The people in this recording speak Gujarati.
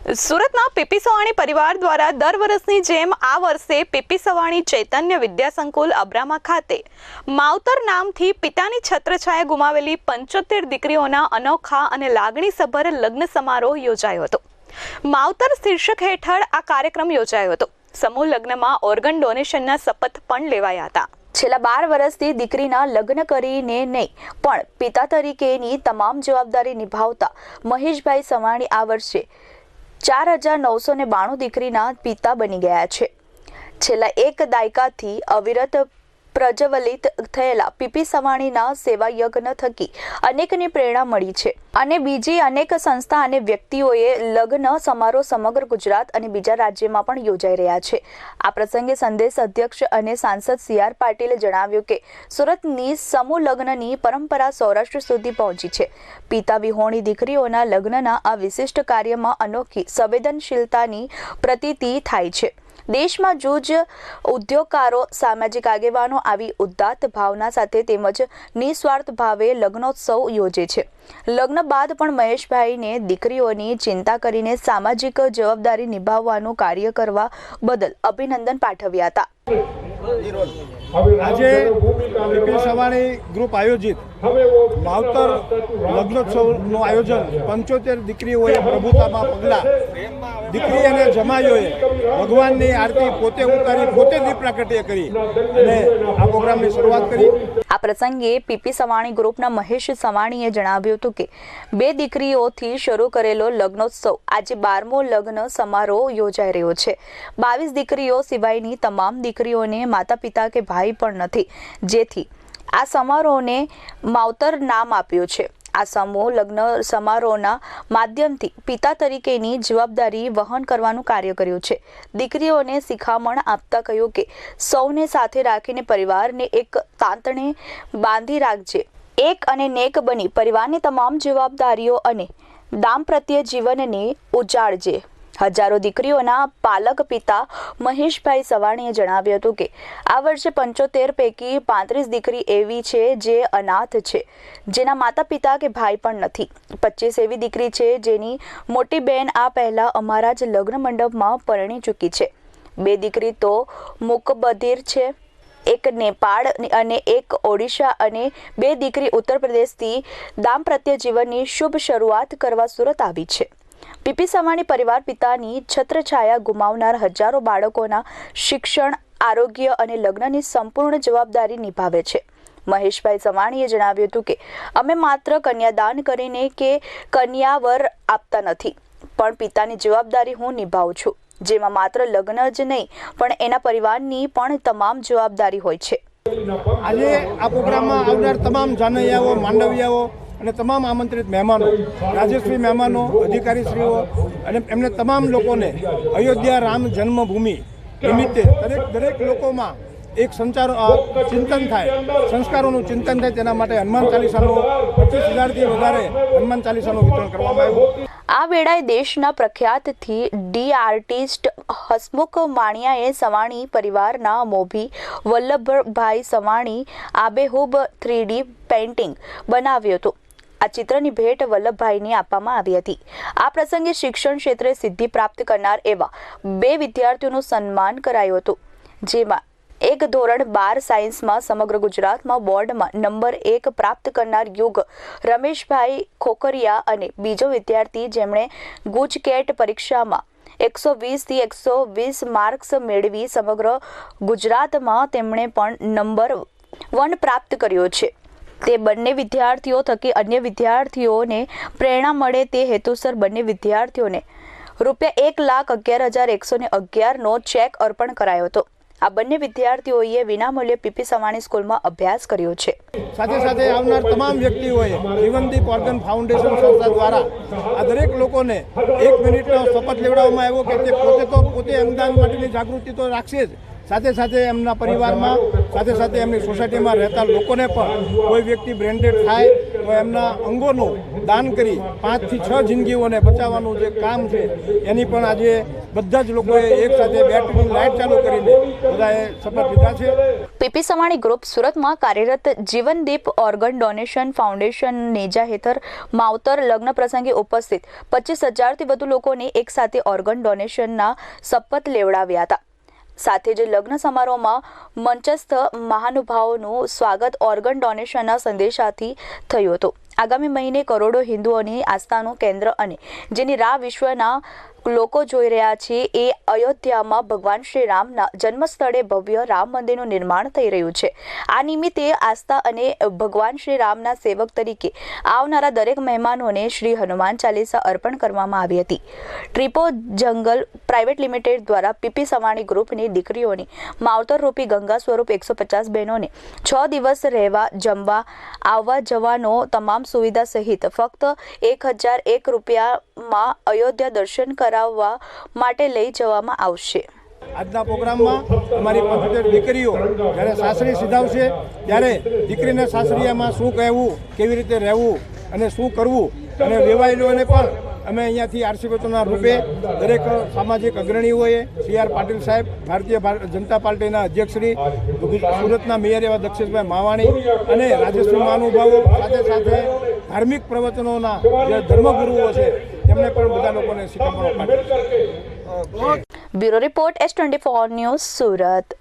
સુરતના પીપી સવાણી પરિવાર દ્વારા દર વર્ષની જેમ આ વર્ષે પીપી સવાણી ચૈતન્ય વિદ્યા સંકુલ અબ્રામા ખાતે માવતર નામથી પિતાની છત્રછાયા ગુમાવેલી પંચોતેર દીકરીઓના અનોખા અને લાગણીસભર લગ્ન સમારોહ યોજાયો હતો. માવતર શીર્ષક હેઠળ આ કાર્યક્રમ યોજાયો હતો. સમૂહ લગ્નમાં ઓર્ગન ડોનેશનના શપથ પણ લેવાયા હતા. છેલ્લા બાર વર્ષથી દીકરીના લગ્ન કરીને નહીં, પણ પિતા તરીકેની તમામ જવાબદારી નિભાવતા મહેશભાઈ સવાણી આ વર્ષે ચાર હજાર નવસો ને બાણું દીકરીના પિતા બની ગયા છે. છેલ્લા એક દાયકાથી અવિરત પ્રજ્વલિત થયેલા પીપી સવાણીના સેવા યજ્ઞ થકી અનેકને પ્રેરણા મળી છે. અને બીજી અનેક સંસ્થા અને વ્યક્તિઓએ લગ્ન સમારોહ સમગ્ર ગુજરાત અને બીજા રાજ્યમાં પણ યોજાઈ રહ્યા છે. આ પ્રસંગે સંદેશ અધ્યક્ષ અને સાંસદ સી આર પાટીલે જણાવ્યું કે, સુરતની સમૂહ લગ્નની પરંપરા સૌરાષ્ટ્ર સુધી પહોંચી છે. પિતા વિહોણી દીકરીઓના લગ્નના આ વિશિષ્ટ કાર્યમાં અનોખી સંવેદનશીલતાની પ્રતીતિ થાય છે. દેશમાં જૂજ ઉદ્યોગકારો, સામાજિક આગેવાનો આવી ઉદાત્ત ભાવના સાથે તેમજ નિસ્વાર્થ ભાવે લગ્નોત્સવ યોજે છે. લગ્ન બાદ પણ મહેશભાઈને દીકરીઓની ચિંતા કરીને સામાજિક જવાબદારી નિભાવવાનું કાર્ય કરવા બદલ અભિનંદન પાઠવ્યા હતા. આજે ગ્રુપ આયોજિત માવતર લગ્નોત્સવનું આયોજન પંચોતેર દીકરીઓએ પ્રભુતામાં પગલા. દીકરી અને જમાઈઓએ ભગવાનની આરતી પોતે ઉતારી પોતે દીપ પ્રાગટ્ય કરી અને આ પ્રોગ્રામની શરૂઆત કરી. આ પ્રસંગે પીપી સવાણી ગ્રુપના મહેશ સવાણીએ જણાવ્યું હતું કે બે દીકરીઓથી શરૂ કરેલો લગ્નોત્સવ આજે બારમો લગ્ન સમારોહ યોજાઈ રહ્યો છે. બાવીસ દીકરીઓ સિવાયની તમામ દીકરીઓને માતા પિતા કે ભાઈ પણ નથી. જેથી આ સમારોહને માવતર નામ આપ્યું છે. આ સમૂહ લગ્ન સમારોહના માધ્યમથી પિતા તરીકેની જવાબદારી વહન કરવાનું કાર્ય કર્યું છે. દીકરીઓને શિખામણ આપતા કહ્યું કે, સૌને સાથે રાખીને પરિવારને એક તાંતણે બાંધી રાખજે. એક અને નેક બની પરિવારની તમામ જવાબદારીઓ અને દાંપત્ય જીવનને ઉજાડજે હજારો દીકરીઓના પાલક પિતા મહેશભાઈ સવાણીએ જણાવ્યું હતું કે આ વર્ષે પંચોતેર પૈકી પાંત્રીસ દીકરી એવી છે જે અનાથ છે. જેના માતા પિતા કે ભાઈ પણ નથી. પચીસ એવી દીકરી છે જેની મોટી બહેન આ પહેલા અમારા જ લગ્ન મંડપમાં પરણી ચૂકી છે. બે દીકરી તો મુકબધિર છે. એક નેપાળ અને એક ઓડિશા અને બે દીકરી ઉત્તર પ્રદેશથી દાંપત્ય જીવનની શુભ શરૂઆત કરવા સુરત આવી છે. પીપી સવાણી પરિવાર પિતાની છત્રછાયા ગુમાવનાર હજારો બાળકોના શિક્ષણ, આરોગ્ય અને લગ્નની સંપૂર્ણ જવાબદારી નિભાવે છે. મહેશભાઈ સવાણીએ જણાવ્યું હતું કે, અમે માત્ર કન્યાદાન કરીને કે કન્યાવર આપતા નથી, પણ પિતાની જવાબદારી હું નિભાવું છું. જેમાં માત્ર લગ્ન જ નહીં, પણ એના પરિવારની પણ તમામ જવાબદારી હોય છે. આજે આ પ્રોગ્રામમાં આવનાર તમામ જાનૈયાઓ, માંડવિયાઓ અને તમામ આમંત્રિત મહેમાનો, રાજ્યશ્રી મહેમાનો, અધિકારીશ્રીઓ અને એમને તમામ લોકોને અયોધ્યા રામ જન્મભૂમિ નિમિત્તે દરેક દરેક લોકોમાં એક સંચાર ચિંતન થાય, સંસ્કારોનું ચિંતન થાય તેના માટે હનુમાન ચાલીસાનું પચીસ હજારથી વધારે હનુમાન ચાલીસાનું વિતરણ કરવામાં આવ્યું. આ વેળાએ દેશના પ્રખ્યાતથી ડી આર્ટિસ્ટ હસમુખ માણિયાએ સવાણી પરિવારના મોભી વલ્લભભાઈ સવાણી આબેહૂબ થ્રીડી પેઇન્ટિંગ બનાવ્યું હતું. આ ચિત્રની ભેટ વલ્લભભાઈને આપવામાં આવી હતી. આ પ્રસંગે શિક્ષણ ક્ષેત્રે સિદ્ધિ પ્રાપ્ત કરનાર એવા બે વિદ્યાર્થીઓનું સન્માન કરાયું હતું, જેમાં એક ધોરણ બાર સાયન્સમાં સમગ્ર ગુજરાતમાં બોર્ડમાં નંબર એક પ્રાપ્ત કરનાર યુગ રમેશભાઈ ખોકરિયા અને બીજો વિદ્યાર્થી જેમણે ગુજકેટ પરીક્ષામાં એકસો વીસથી એકસો વીસ માર્ક્સ મેળવી સમગ્ર ગુજરાતમાં તેમણે પણ નંબર વન પ્રાપ્ત કર્યો છે. તે બંને વિદ્યાર્થીઓ થકી અન્ય વિદ્યાર્થીઓને પ્રેરણા મળે તે હેતુસર બંને વિદ્યાર્થીઓને રૂપિયા એક લાખ અગિયાર હજાર એકસો ને અગિયારનો ચેક અર્પણ કરાયો હતો. આ બંને વિદ્યાર્થીઓએ વિનામૂલ્યે પીપી સવાણી સ્કૂલમાં અભ્યાસ કર્યો છે. સાથે સાથે આવનાર તમામ વ્યક્તિઓએ જીવનદીપ ઓર્ગન ફાઉન્ડેશન સંસ્થા દ્વારા આ દરેક લોકોને એક મિનિટનો શપથ લેવડાવવામાં આવ્યો કે તે પોતે તો પોતે અંગદાન માટેની જાગૃતિ તો રાખશે જ સાથે સાથે એમના પરિવારમાં, સાથે સાથે એમની સોસાયટીમાં રહેતા લોકોને પણ કોઈ વ્યક્તિ બ્રેન્ડેડ થાય તો એમના અંગોનું દાન કરી પાંચથી છ જિંદગીઓને બચાવવાનું જે કામ છે, એની પણ આજે બધા જ લોકોએ એક સાથે બેટરી લાઇટ ચાલુ કરીને બધાએ શપથ લીધા છે. પીપી સવાણી ગ્રુપ સુરતમાં કાર્યરત જીવનદીપ ઓર્ગન ડોનેશન ફાઉન્ડેશન નેજા હેઠળ માવતર લગ્ન પ્રસંગે ઉપસ્થિત પચીસ હજારથી વધુ લોકોને એક સાથે ઓર્ગન ડોનેશનના શપથ લેવડાવ્યા હતા. સાથે જ લગ્ન સમારોહમાં મંચસ્થ મહાનુભાવોનું સ્વાગત ઓર્ગન ડોનેશનના સંદેશાથી થયું હતું. આગામી મહિને કરોડો હિન્દુઓની આસ્થાનું કેન્દ્ર અને જેની રાહ વિશ્વના લોકો જોઈ રહ્યા છે, એ અયોધ્યામાં ભગવાન શ્રી રામના જન્મસ્થળે ભવ્ય રામ મંદિરનું નિર્માણ થઈ રહ્યું છે. આ નિમિત્તે આસ્થા અને ભગવાન શ્રી રામના સેવક તરીકે આવનારા દરેક મહેમાનોને શ્રી હનુમાન ચાલીસા અર્પણ કરવામાં આવી હતી. ટ્રીપો જંગલ પ્રાઇવેટ લિમિટેડ દ્વારા પીપી સવાણી ગ્રુપની દીકરીઓની માવતર રૂપી ગંગા સ્વરૂપ એકસો પચાસ બહેનોને છ દિવસ રહેવા, જમવા, આવવા જવાનો તમામ સુવિધા સહિત ફક્ત એક હજાર એક રૂપિયામાં અયોધ્યા દર્શન કરાવવા માટે લઈ જવામાં આવશે. આજના પ્રોગ્રામમાં અમારી પંચોતેર દીકરીઓ જ્યારે સાસરી સીધાવશે, ત્યારે દીકરીને સાસરીયામાં શું કહેવું, કેવી રીતે રહેવું અને શું કરવું અને વેવાયેલોને પણ અમે અહીંયાથી આરસી રૂપે દરેક સામાજિક અગ્રણીઓએ સી આર પાટીલ સાહેબ, ભારતીય ભાર- જનતા પાર્ટીના અધ્યક્ષશ્રી, સુરતના મેયર એવા દક્ષેશભાઈ માવાણી અને રાજેશ્રી મહાનુભાવો સાથે સાથે ધાર્મિક પ્રવચનોના જે ધર્મગુરુઓ છે તેમને પણ બધા લોકોને શિખામણો પાઠવી bureau report S twenty four news Surat.